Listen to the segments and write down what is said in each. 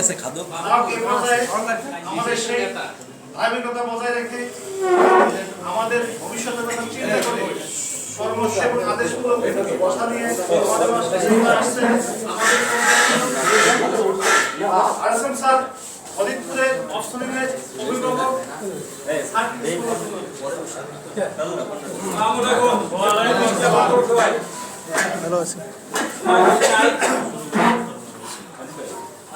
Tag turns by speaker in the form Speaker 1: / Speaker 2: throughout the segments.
Speaker 1: আছে খাদক।
Speaker 2: আমাদের সেই ধার্মিকতা বজায় রেখে আমাদের ভবিষ্যতের কথা চিন্তা করে আদেশগুলো কথা নিয়ে স্যার ফরিদপুরের অভিভাবক?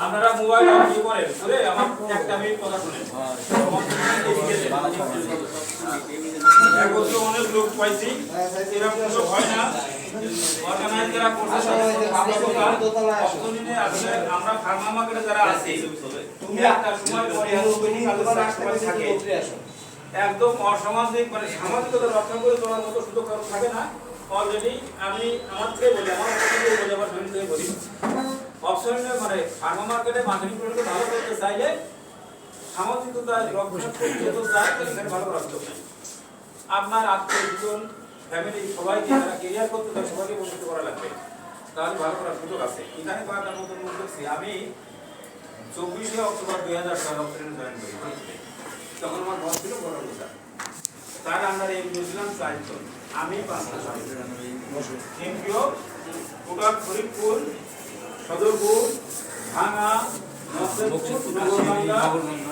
Speaker 3: আপনারা মোবাইল অন করেন, করে আমার একটা মিনিট কথা শুনেন। এক বছর অনেক লোক পাইছি, এরকম হয় না। যারা একদম মানে রক্ষা করে মতো থাকে না। আমি আমার থেকে বলি, আমার বলি অপশনে মানে ফার্মা মার্কেটে মার্কেটিং করতে ভালো করতে চাইলে সামাজিকতা ভালো রাখতে হবে আপনার আত্মীয় স্বজন ফ্যামিলি সবাইকে যারা কেরিয়ার করতে চায়, সবাইকে বন্ধুত্ব করা লাগবে। তাহলে ভালো করার সুযোগ আছে। এখানে কয়েকটা নতুন মুখ দেখছি। আমি চব্বিশে অক্টোবর দুই হাজার ছয় অক্টোবরে জয়েন করি তখন আমার বস ছিল বড় লোকা তার আন্ডারে নিউজিল্যান্ড চারজন আমি পাঁচটা এমপিও কোটাক ফরিদপুর সদরপুর ভাঙা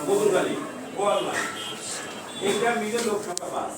Speaker 3: বদুরগালি গোয়ালমা এইটা মিলে লোক সংখ্যা পাঁচ